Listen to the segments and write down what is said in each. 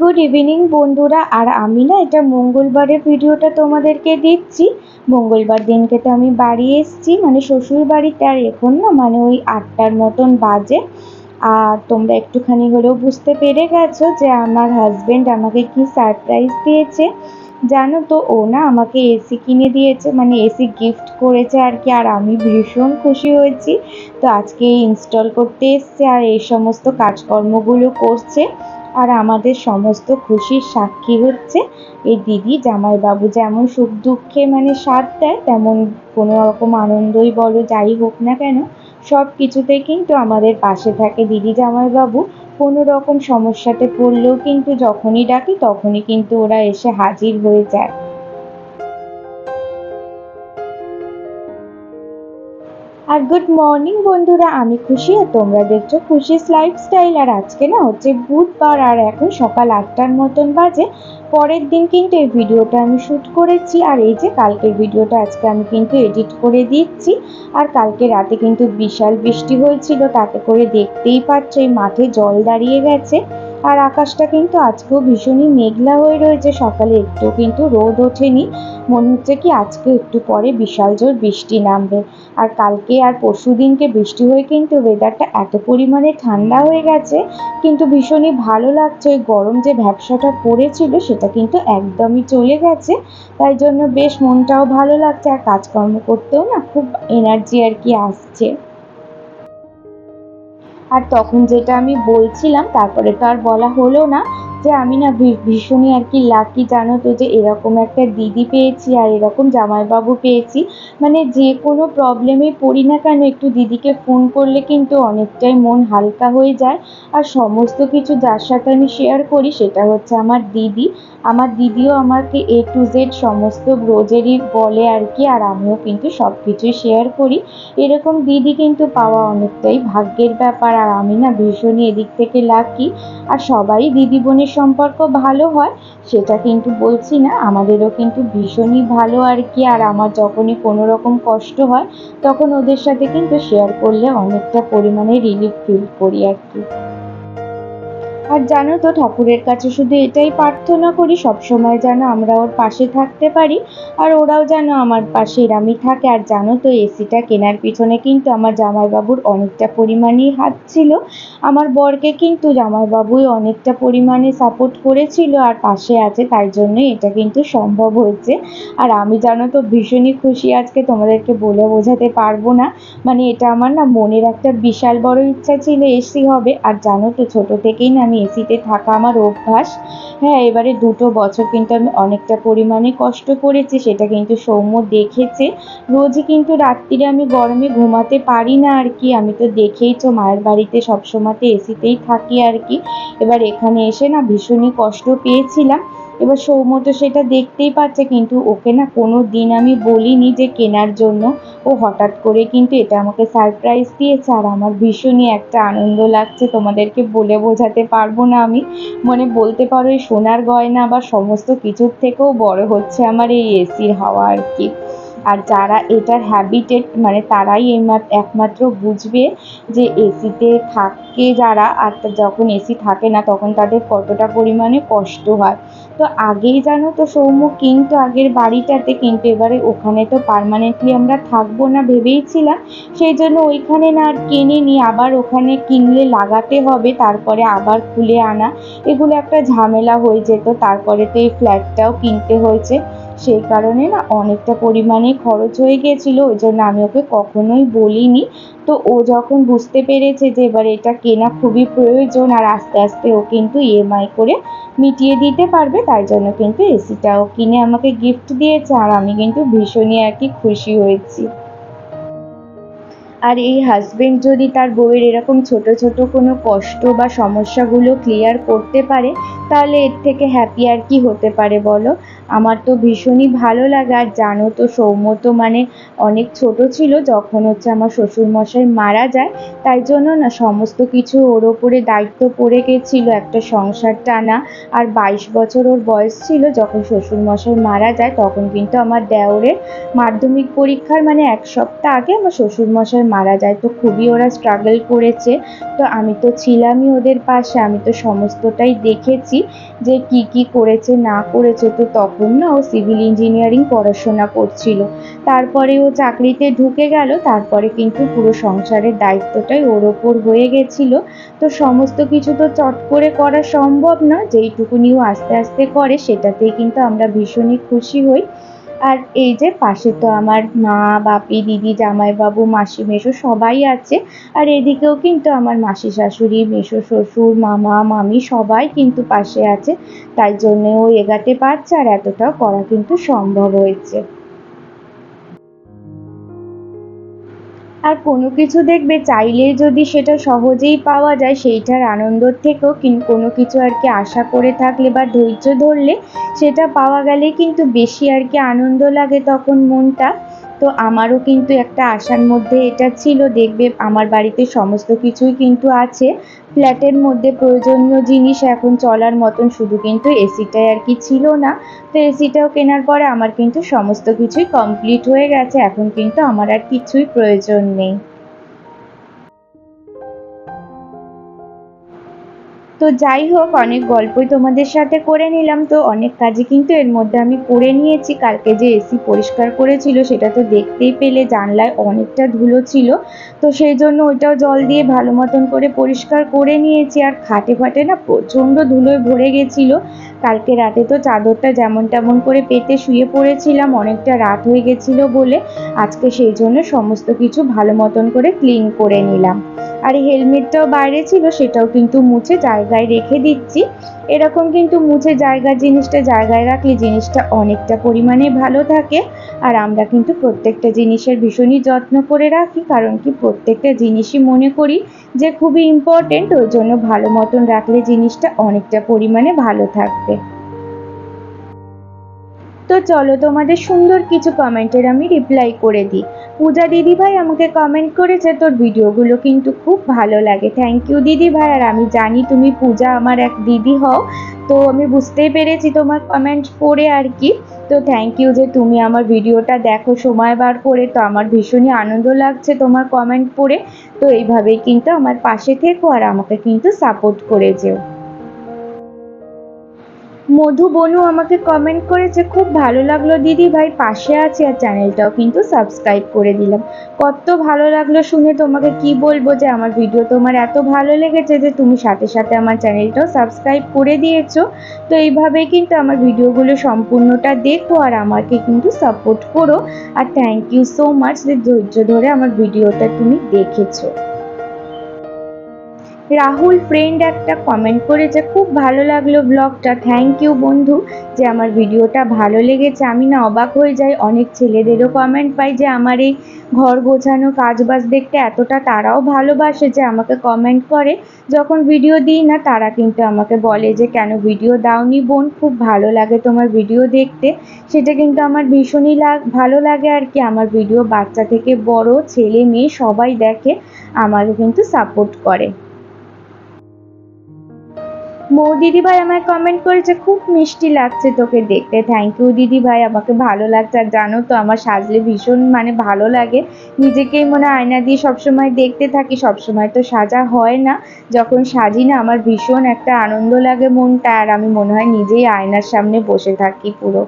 Good evening বন্ধুরা। আর আমি না এটা মঙ্গলবারের ভিডিওটা তোমাদেরকে দিচ্ছি। মঙ্গলবার দিনকে তো আমি বাড়ি এসেছি মানে শ্বশুর বাড়িতে আর এখন না মানে ওই আটটার মতন বাজে। আর তোমরা একটুখানি হলেও বুঝতে পেরে গেছো যে আমার হাজব্যান্ড আমাকে কি সারপ্রাইজ দিয়েছে। জানো তো, ও না আমাকে এসি কিনে দিয়েছে মানে এসি গিফট করেছে আর কি, আর আমি ভীষণ খুশি হয়েছি। তো আজকে ইনস্টল করতে এসছে আর এই সমস্ত কাজকর্মগুলো করছে। আর আমাদের সমস্ত খুশির সাক্ষী হচ্ছে এই দিদি, জামাইবাবু। যেমন সুখ দুঃখে মানে সাথ দেয়, তেমন কোনো রকম আনন্দই বলো যাই হোক না কেন সব কিছুতে কিন্তু আমাদের পাশে থাকে দিদি, জামাইবাবু। কোনো রকম সমস্যাতে পড়লেও কিন্তু যখনই ডাকি তখনই কিন্তু ওরা এসে হাজির হয়ে যায়। আর গুড মর্নিং বন্ধুরা, আমি খুশি আর তোমরা দেখছ খুশিস লাইফস্টাইল আর আজকে না হচ্ছে বুধবার, আর এখন সকাল আটটার মতন বাজে। পরের দিন কিন্তু এই ভিডিওটা আমি শ্যুট করেছি, আর এই যে কালকের ভিডিওটা আজকে আমি কিন্তু এডিট করে দিচ্ছি। আর কালকে রাতে কিন্তু বিশাল বৃষ্টি হয়েছিল, তাতে করে দেখতেই পাচ্ছ এই মাঠে জল দাঁড়িয়ে গেছে। আর আকাশটা কিন্তু আজকেও ভীষণই মেঘলা হয়ে রয়েছে, সকালে একটু কিন্তু রোদ ওঠেনি। মনে হচ্ছে কি আজকে একটু পরে বিশাল জোর বৃষ্টি নামবে। আর কালকে আর পরশু দিনকে বৃষ্টি হয়ে কিন্তু ওয়েদারটা এত পরিমাণে ঠান্ডা হয়ে গেছে, কিন্তু ভীষণই ভালো লাগছে। ওই গরম যে ভ্যাবসাটা পড়েছিল সেটা কিন্তু একদমই চলে গেছে। তাই জন্য বেশ মনটাও ভালো লাগছে, আর কাজকর্ম করতেও না খুব এনার্জি আর কি আসছে। আর তখন যেটা আমি বলছিলাম, তারপরে তো আর বলা হলো না যে আমি না ভীষণই আর কি লাকি জানো তো যে এরকম একটা দিদি পেয়েছি আর এরকম জামাইবাবু পেয়েছি। মানে যে কোনো প্রবলেমে পড়ি না কেন, একটু দিদিকে ফোন করলে কিন্তু অনেকটাই মন হালকা হয়ে যায়। আর সমস্ত কিছু যার সাথে আমি শেয়ার করি সেটা হচ্ছে আমার দিদি। আমার দিদিও আমাকে এ টু জেড সমস্ত রোজেরই বলে আর কি, আর আমিও কিন্তু সব কিছুই শেয়ার করি। এরকম দিদি কিন্তু পাওয়া অনেকটাই ভাগ্যের ব্যাপার, আর আমি না ভীষণই এদিক থেকে লাকি আর সবাই দিদি বোনের সম্পর্ক ভালো হয়, সেটা কিন্তু বলছি না। আমাদেরও কিন্তু ভীষণই ভালো আর কি। আর আমার যখনই কোনো রকম কষ্ট হয়, তখন ওদের সাথে কিন্তু শেয়ার করলে অনেকটা পরিমাণে রিলিফ ফিল করি আর কি। আর জানো তো, ঠাকুরের কাছে শুধু এটাই প্রার্থনা করি, সবসময় যেন আমরা ওর পাশে থাকতে পারি। আর ওরাও যেন আমার পাশে এরামই থাকে। আর জানো তো, এসিটা কেনার পিছনে কিন্তু আমার জামাইবাবুর অনেকটা পরিমাণেই হাত ছিল। আমার বরকে কিন্তু জামাইবাবুই অনেকটা পরিমাণে সাপোর্ট করেছিল আর পাশে আছে, তাই জন্যই এটা কিন্তু সম্ভব হয়েছে। আর আমি জানো তো, ভীষণই খুশি আজকে তোমাদেরকে বলে বোঝাতে পারব না। মানে এটা আমার না মনের একটা বিশাল বড় ইচ্ছা ছিল, এসি হবে। আর জানো তো, ছোটো থেকেই না আমি এসিতে থাকা আমার অভ্যাস। হ্যাঁ এবারে দুটো বছর কিন্তু আমি অনেকটা পরিমাণে কষ্ট করেছি, সেটা কিন্তু সৌম্য দেখেছে। রোজই কিন্তু রাত্রিরে আমি গরমে ঘুমাতে পারি না আর কি। আমি তো দেখেইছো মায়ের বাড়িতে সবসময়তে এসিতেই থাকি আর কি। এবার এখানে এসে না ভীষণই কষ্ট পেয়েছিলাম। এবার সৌম্য তো সেটা দেখতেই পাচ্ছে, কিন্তু ওকে না কোনো দিন আমি বলিনি যে কেনার জন্য। ও হঠাৎ করে কিন্তু এটা আমাকে সারপ্রাইজ দিয়েছে, আর আমার ভীষণই একটা আনন্দ লাগছে। তোমাদেরকে বলে বোঝাতে পারব না আমি। মানে বলতে পারো এই সোনার গয়না বা সমস্ত কিছুর থেকেও বড় হচ্ছে আমার এই এসির হাওয়া আর কি। আর যারা এটার হ্যাবিটেড মানে তারাই একমাত্র বুঝবে যে এসিতে থাকে যারা, আর যখন এসি থাকে না, তখন তাদের কতটা পরিমাণে কষ্ট হয়। তো আগেই জানো তো সৌম্য, কিন্তু আগের বাড়িটাতে, কিন্তু এবারে ওখানে তো পারমানেন্টলি আমরা থাকব না ভেবেইছিলাম। সেই জন্য ওইখানে না আর কিনে নিয়ে আবার ওখানে কিনলে লাগাতে হবে, তারপরে আবার খুলে আনা। এগুলো একটা ঝামেলা হয়ে যেত তারপরে তো এই ফ্ল্যাটটাও কিনতে হয়েছে। সেই কারণে না অনেকটা পরিমাণে খরচ হয়ে গিয়েছিল ওই জন্য আমি ওকে কখনোই বলিনি। তো ও যখন বুঝতে পেরেছে যে এবার এটা কেনা খুবই প্রয়োজন আর আস্তে আস্তে ও কিন্তু ইএমআই করে মিটিয়ে দিতে পারবে, তাই জন্য কিন্তু এসিটাও কিনে আমাকে গিফট দিয়েছে আর আমি কিন্তু ভীষণই আর কি খুশি হয়েছি। আর এই হাজবেন্ড যদি তার বউয়ের এরকম ছোট ছোট কোনো কষ্ট বা সমস্যাগুলো ক্লিয়ার করতে পারে, তাহলে এর থেকে হ্যাপি আর কি হতে পারে বলো? আমার তো ভীষণই ভালো লাগে। আর জানো তো, সৌম্য তো মানে অনেক ছোট ছিল, যখন হচ্ছে আমার শ্বশুরমশাই মারা যায়, তাই জন্য না সমস্ত কিছু ওর ওপরে দায়িত্ব পড়ে গেছিল একটা সংসার টানা। আর বাইশ বছর ওর বয়স ছিল, যখন শ্বশুরমশাই মারা যায়, তখন কিন্তু আমার দেওরের মাধ্যমিক পরীক্ষার মানে এক সপ্তাহ আগে আমার শ্বশুরমশাই মারা যায়। তো খুবই ওরা স্ট্রাগল করেছে। তো আমি তো ছিলামই ওদের পাশে, আমি তো সমস্তটাই দেখেছি যে কি কি করেছে, না করেছে, তো তখন না ও সিভিল ইঞ্জিনিয়ারিং পড়াশোনা করছিল। তারপরে ও চাকরিতে ঢুকে গেল, তারপরে কিন্তু পুরো সংসারের দায়িত্বটাই ওর ওপর হয়ে গেছিল। তো সমস্ত কিছু তো চট করে করা সম্ভব না যেইটুকুনি ও আস্তে আস্তে করে, সেটাতেই কিন্তু আমরা ভীষণই খুশি হই। আর এই যে পাশে তো আমার মা, বাপি, দিদি, জামাইবাবু, মাসি মেশো সবাই আছে। আর এদিকেও কিন্তু আমার মাসি শাশুড়ি মেশো শ্বশুর, মামা, মামি সবাই কিন্তু পাশে আছে। তাই জন্যে ও এগাতে পারছে আর এতটাও করা কিন্তু সম্ভব হয়েছে। আর কোনো কিছু দেখবে, চাইলে যদি সেটা সহজেই পাওয়া যায়, সেইটার আনন্দর থেকেও কিন্তু কোনো কিছু আর কি আশা করে থাকলে বা ধৈর্য ধরলে, সেটা পাওয়া গেলে কিন্তু বেশি আর কি আনন্দ লাগে তখন মনটা। তো আমারও কিন্তু একটা আশার মধ্যে এটা ছিল, দেখবে আমার বাড়িতে সমস্ত কিছুই কিন্তু আছে। ফ্ল্যাটের মধ্যে প্রয়োজনীয় জিনিস এখন চলার মতন শুধু কিন্তু এসিটাই আর কি ছিল না। তো এসিটাও কেনার পরে আমার কিন্তু সমস্ত কিছুই কমপ্লিট হয়ে গেছে, এখন কিন্তু আমার আর কিছুই প্রয়োজন নেই। তো যাই হোক, অনেক গল্পই তোমাদের সাথে করে নিলাম। তো অনেক কাজই কিন্তু এর মধ্যে আমি করে নিয়েছি। কালকে যে এসি পরিষ্কার করেছিল, সেটা তো দেখতেই পেলে, জানলায় অনেকটা ধুলো ছিল। তো সেই জন্য ওইটাও জল দিয়ে ভালো মতন করে পরিষ্কার করে নিয়েছি। আর খাটে ফাটে না প্রচণ্ড ধুলোয় ভরে গেছিল। কালকে রাতে তো চাদরটা যেমন তেমন করে পেতে শুয়ে পড়েছিলাম। অনেকটা রাত হয়ে গেছিল বলে। আজকে সেই জন্য সমস্ত কিছু ভালো মতন করে ক্লিন করে নিলাম। আর হেলমেটটাও বাইরে ছিল, সেটাও কিন্তু মুছে জায়গায় রেখে দিচ্ছি। এরকম কিন্তু মুছে জায়গার জিনিসটা জায়গায় রাখলে জিনিসটা অনেকটা পরিমাণে ভালো থাকে। আর আমরা কিন্তু প্রত্যেকটা জিনিসের ভীষণই যত্ন করে রাখি, কারণ কি প্রত্যেকটা জিনিসই মনে করি যে খুবই ইম্পর্টেন্ট ওই জন্য ভালো মতন রাখলে জিনিসটা অনেকটা পরিমাণে ভালো থাকবে। তো চলো তোমাদের সুন্দর কিছু কমেন্টের আমি রিপ্লাই করে দিই। পূজা দিদিভাই আমাকে কমেন্ট করেছে, তোর ভিডিওগুলো কিন্তু খুব ভালো লাগে। থ্যাংক ইউ দিদিভাই আর আমি জানি তুমি পূজা আমার এক দিদি হও, তো আমি বুঝতেই পেরেছি তোমার কমেন্ট পড়ে আর কি। তো থ্যাংক ইউ যে তুমি আমার ভিডিওটা দেখো, সময় বার করে, তো আমার ভীষণই আনন্দ লাগছে তোমার কমেন্ট পড়ে। তো এইভাবেই কিন্তু আমার পাশে থেকো আর আমাকে কিন্তু সাপোর্ট করে যেও। মধু বনু আমাকে কমেন্ট করেছে, খুব ভালো লাগল দিদি ভাই, পাশে আছে আর চ্যানেলটাও কিন্তু সাবস্ক্রাইব করে দিলাম। কত ভালো লাগল শুনে তোমাকে কি বলব যে আমার ভিডিও তোমার এত ভালো লেগেছে যে তুমি সাথে সাথে আমার চ্যানেলটাও সাবস্ক্রাইব করে দিয়েছ। তো এইভাবেই কিন্তু আমার ভিডিওগুলো সম্পূর্ণটা দেখো আর আমাকে কিন্তু সাপোর্ট করো। আর থ্যাংক ইউ সো মাচ যে ধৈর্য ধরে আমার ভিডিওটা তুমি দেখেছ। রাহুল ফ্রেন্ড একটা কমেন্ট করেছে, খুব ভালো লাগল ব্লগটা থ্যাংক ইউ বন্ধু, যে আমার ভিডিওটা ভালো লেগেছে। আমি না অবাক হয়ে যাই, অনেক ছেলেদেরও কমেন্ট পাই যে আমার এই ঘর গোছানো কাজবাজ দেখতে এতটা তারাও ভালোবাসে যে আমাকে কমেন্ট করে। যখন ভিডিও দিই না, তারা কিন্তু আমাকে বলে যে, কেন ভিডিও দাওনি বোন? খুব ভালো লাগে তোমার ভিডিও দেখতে। সেটা কিন্তু আমার ভীষণই লাগ, ভালো লাগে আর কি। আমার ভিডিও বাচ্চা থেকে বড়, ছেলে, মেয়ে সবাই দেখে, আমাকে কিন্তু সাপোর্ট করে। মৌ দিদিভাই আমায় কমেন্ট করেছে, খুব মিষ্টি লাগছে তোকে দেখতে। থ্যাংক ইউ দিদিভাই, আমাকে ভালো লাগছে। আর জানো তো, আমার সাজলে ভীষণ মানে ভালো লাগে। নিজেকেই মনে আয়না দিয়ে সবসময় দেখতে থাকি, সবসময় তো সাজা হয় না। যখন সাজি না, আমার ভীষণ একটা আনন্দ লাগে মনটা, আর আমি মনে হয় নিজেই আয়নার সামনে বসে থাকি পুরো।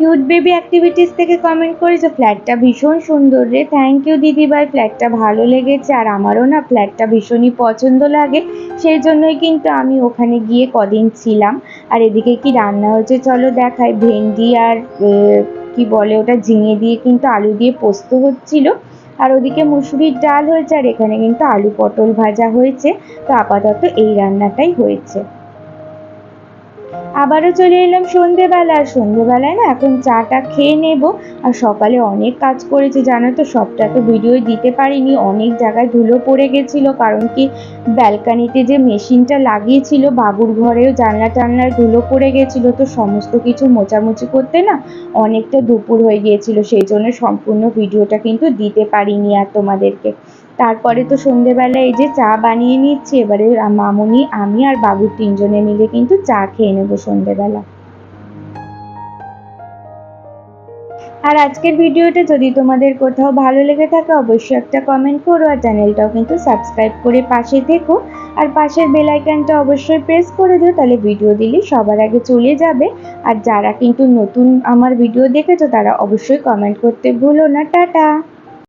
কিউট বেবি অ্যাক্টিভিটিস থেকে কমেন্ট করেছে ফ্ল্যাটটা ভীষণ সুন্দর রে। থ্যাংক ইউ দিদিভাই ফ্ল্যাটটা ভালো লেগেছে আর আমারও না ফ্ল্যাটটা ভীষণই পছন্দ লাগে। সেই জন্যই কিন্তু আমি ওখানে গিয়ে কদিন ছিলাম। আর এদিকে কি রান্না হয়েছে চলো দেখাই। ভেন্ডি আর কি বলে ওটা, ঝিঙে দিয়ে কিন্তু আলু দিয়ে পোস্ত হচ্ছিল। আর ওদিকে মুসুরির ডাল হয়েছে আর এখানে কিন্তু আলু পটল ভাজা হয়েছে। তো আপাতত এই রান্নাটাই হয়েছে। আবারও চলে এলাম সন্ধেবেলা আর সন্ধেবেলায় না এখন চাটা খেয়ে নেব। আর সকালে অনেক কাজ করেছি, জানো তো, সবটা তো ভিডিও দিতে পারিনি। অনেক জায়গায় ধুলো পড়ে গেছিল, কারণ কি ব্যালকানিতে যে মেশিনটা লাগিয়েছিল, বাবুর ঘরেও জানলা টানলার ধুলো পড়ে গেছিল, তো সমস্ত কিছু মোচামুচি করতে না অনেকটা দুপুর হয়ে গিয়েছিল, সেই জন্য সম্পূর্ণ ভিডিওটা কিন্তু দিতে পারিনি আর তোমাদেরকে। তারপরে তো সন্ধেবেলা এই যে চা বানিয়ে নিচ্ছি, এবারে মামুনি, আমি আর বাবুর তিনজনে মিলে কিন্তু চা খেয়ে নেব সন্ধেবেলা। আর আজকের ভিডিওটা যদি তোমাদের কোথাও ভালো লেগে থাকে, অবশ্যই একটা কমেন্ট করো আর চ্যানেলটাও কিন্তু সাবস্ক্রাইব করে পাশে থেকো। আর পাশের বেল আইকনটা অবশ্যই প্রেস করে দিও, তাহলে ভিডিও দিলে সবার আগে চলে যাবে। আর যারা কিন্তু নতুন আমার ভিডিও দেখেছ, তারা অবশ্যই কমেন্ট করতে ভুলো না। টাটা!